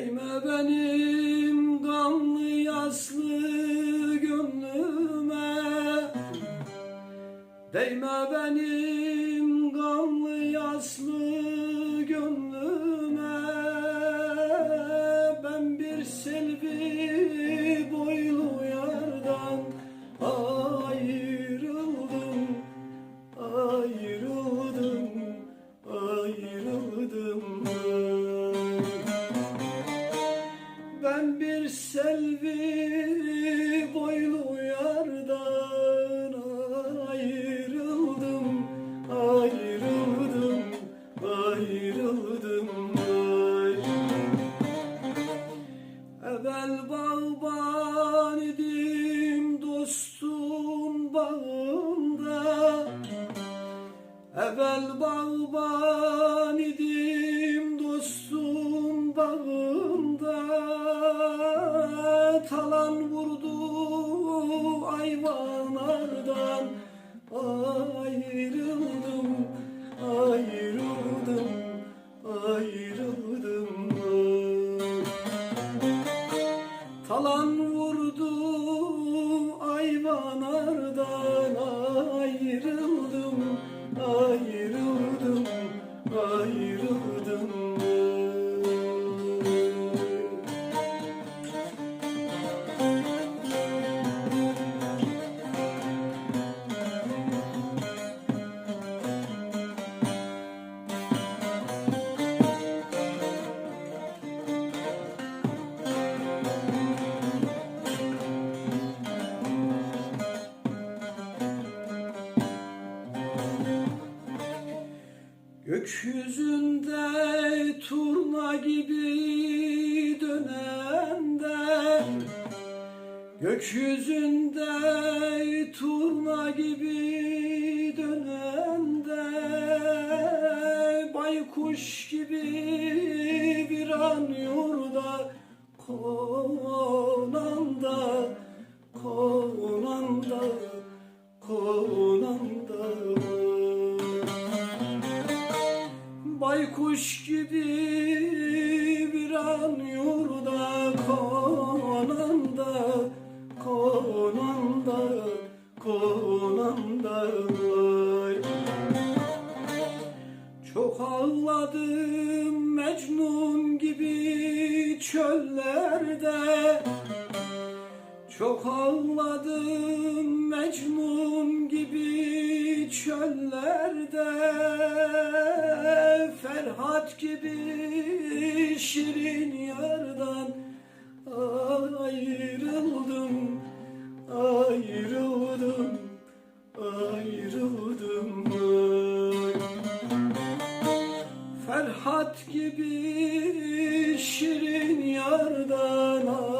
Değme benim gamlı yaslı gönlüme. Değme benim gamlı yaslı gönlüme. Ben bir selvi boyluyum selvi boylu yardan ayrıldım, ayrıldım, ayrıldım. Ay. Evvel bağban idim dostum bağında Evvel bağban idim dostum bağında Talan vurdu ayvanlardan Ayrıldım, ayrıldım, ayrıldım. Talan vurdu ayvanlardan ayrıldım, ayrıldım, ayrıldım. Gökyüzünde turna gibi dönende. Gökyüzünde turna gibi dönende. Baykuş gibi bir an yurda konanda Konanda, konanda Baykuş gibi bir an yurda konanda, konanda, konanda ay. Çok ağladım Mecnun gibi çöllerde Çok ağladım Mecnun gibi çöllerde Serhat gibi şirin yardan ayrıldım, ayrıldım, ayrıldım. Ferhat gibi şirin yardan ayrıldım.